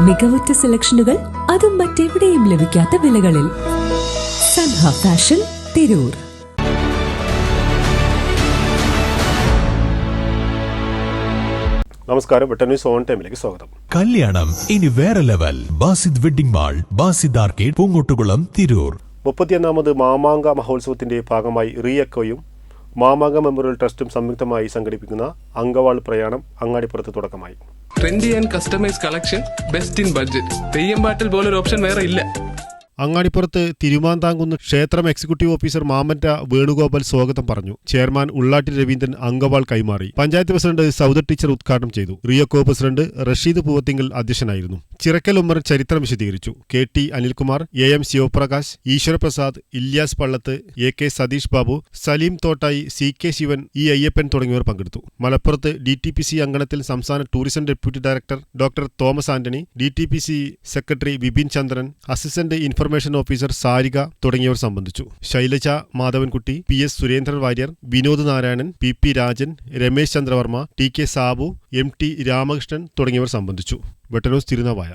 മികവുറ്റ സെലക്ഷനുകൾ അതും മറ്റെവിടെയും ലഭിക്കാത്ത വിലകളിൽ. സൻഹ ഫാഷൻ തിരൂർ. നമസ്കാരം വെട്ടൻ ന്യൂസ് ഓൺ ടൈമിലേക്ക് സ്വാഗതം. കല്യാണം ഇനി വേറെ level. Basid wedding mall Basid arcade Poongottukulam Tirur. മുപ്പത്തിയൊന്നാമത് മാമാങ്ക മഹോത്സവത്തിന്റെ ഭാഗമായി റീഎക്കോയും മാമാങ്ക മെമ്മോറിയൽ ട്രസ്റ്റും സംയുക്തമായി സംഘടിപ്പിക്കുന്ന അങ്കവാൾ പ്രയാണം അങ്ങാടിപ്പുറത്ത് തുടക്കമായി. Trendy and customise collection best in budget Theyyam പാട്ടിൽ പോലൊരു ഓപ്ഷൻ വേറെ ഇല്ല. അങ്ങാടിപ്പുറത്ത് തിരുമാന്താങ്കുന്ന് ക്ഷേത്രം എക്സിക്യൂട്ടീവ് ഓഫീസർ മാമറ്റ വേണുഗോപാൽ സ്വാഗതം പറഞ്ഞു. ചെയർമാൻ ഉള്ളാട്ടി രവീന്ദ്രൻ അങ്കവാൾ കൈമാറി. പഞ്ചായത്ത് പ്രസിഡന്റ് സൗദ ടീച്ചർ ഉദ്ഘാടനം ചെയ്തു. റിയക്കോ പ്രസിഡന്റ് റഷീദ് പൂവത്തിങ്കൽ അധ്യക്ഷനായിരുന്നു. ചിറക്കൽ ഉമ്മർ ചരിത്രം വിശദീകരിച്ചു. K T Anilkumar A M Sivaprakash Eswaraprasad Ilyas Pallath A K Satheesh Babu Saleem Thottayi C K Sivan E Ayyappan തുടങ്ങിയവർ പങ്കെടുത്തു. മലപ്പുറത്ത് ഡി ടി പി സി അങ്കണത്തിൽ സംസ്ഥാന tourism deputy director doctor Thomas Antony D T P C secretary Vipin Chandran assistant information officer Sarika തുടങ്ങിയവർ സംബന്ധിച്ചു. Shailaja Madhavankutty P S Surendran Warrier Vinod Narayanan P P Rajan Ramesh Chandravarma T K Sabu M T Ramakrishnan തുടങ്ങിയവർ സംബന്ധിച്ചു. വെട്ടനൂസ് തിരുനാവായ.